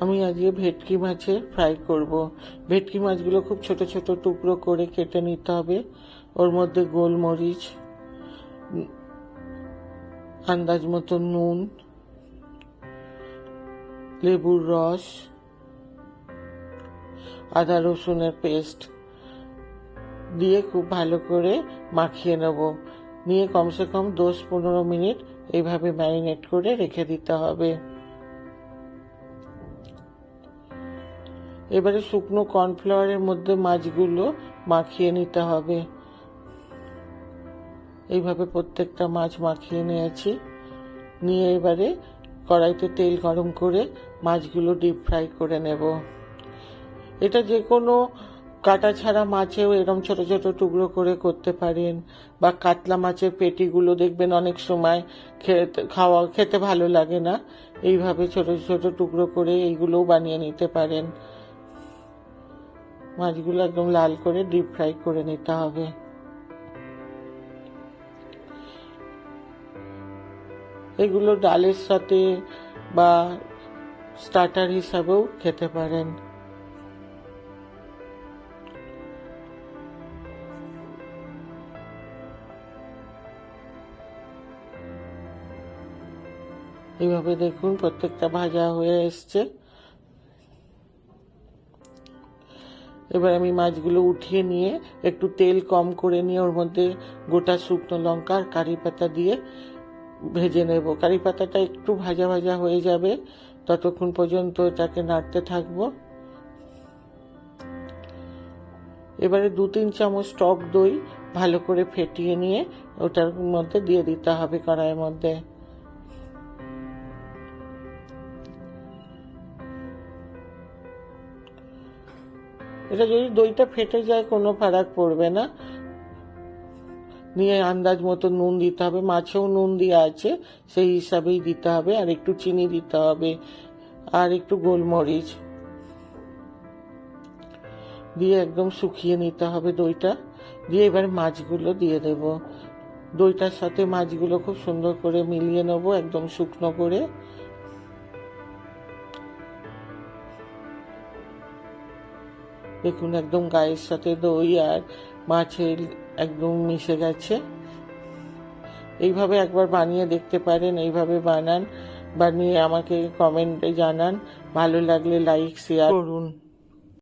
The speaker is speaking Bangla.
আমি আজকে ভেটকি মাছের ফ্রাই করব। ভেটকি মাছগুলো খুব ছোট ছোট টুকরো করে কেটে নিতে হবে। ওর মধ্যে গোলমরিচ, আন্দাজ মতো নুন, লেবুর রস, আদা রসুনের পেস্ট দিয়ে খুব ভালো করে মাখিয়ে নেব। নিয়ে কমসে কম দশ পনেরো মিনিট এইভাবে ম্যারিনেট করে রেখে দিতে হবে। এবারে শুকনো কর্নফ্লাওয়ারের মধ্যে মাছগুলো মাখিয়ে নিতে হবে। এইভাবে প্রত্যেকটা মাছ মাখিয়ে নিয়েছি। নিয়ে এবারে কড়াইতে তেল গরম করে মাছগুলো ডিপ ফ্রাই করে নেব। এটা যে কোনো কাটা ছাড়া মাছেও এরম ছোট ছোট টুকরো করে করতে পারেন বা কাতলা মাছের পেটিগুলো দেখবেন অনেক সময় খেতে, খাওয়া, খেতে ভালো লাগে না। এইভাবে ছোট ছোট টুকরো করে এইগুলোও বানিয়ে নিতে পারেন। মাছগুলো একদম লাল করে ডিপ ফ্রাই করে নিতে হবে। এগুলো ডালের সাথে বা স্টার্টার হিসাবেও খেতে পারেন। এইভাবে দেখুন, প্রত্যেকটা ভাজা হয়ে এসছে। এবার আমি মাছগুলো উঠিয়ে নিয়ে একটু তেল কম করে নিয়ে ওর মধ্যে গোটা শুকনো লঙ্কা আর কারি পাতা দিয়ে ভেজে নেব। কারি পাতাটা একটু ভাজা ভাজা হয়ে যাবে। ততক্ষণ পর্যন্ত এটাকে নাড়তে থাকব। এবারে দু তিন চামচ টক দই ভালো করে ফেটিয়ে নিয়ে ওটার মধ্যে দিয়ে দিতে হবে কড়াইয়ের মধ্যে। এটা যদি দইটা ফেটে যায়, কোনো ফারাক পড়বে না। নিয়ে আন্দাজ মতো নুন দিতে হবে। মাছেও নুন দেওয়া আছে, সেই হিসাবেই দিতে হবে। আর একটু চিনি দিতে হবে। আর একটু গোলমরিচ দিয়ে একদম শুকিয়ে নিতে হবে দইটা। দিয়ে এবার মাছগুলো দিয়ে দেব। দইটার সাথে মাছগুলো খুব সুন্দর করে মিলিয়ে নেব, একদম শুকনো করে। দেখুন একদম গায়ের সাথে দই আর মাছের একদম মিশে গেছে। এইভাবে একবার বানিয়ে দেখতে পারেন, এইভাবে বানান। বানিয়ে আমাকে কমেন্টে জানান। ভালো লাগলে লাইক শেয়ার করুন।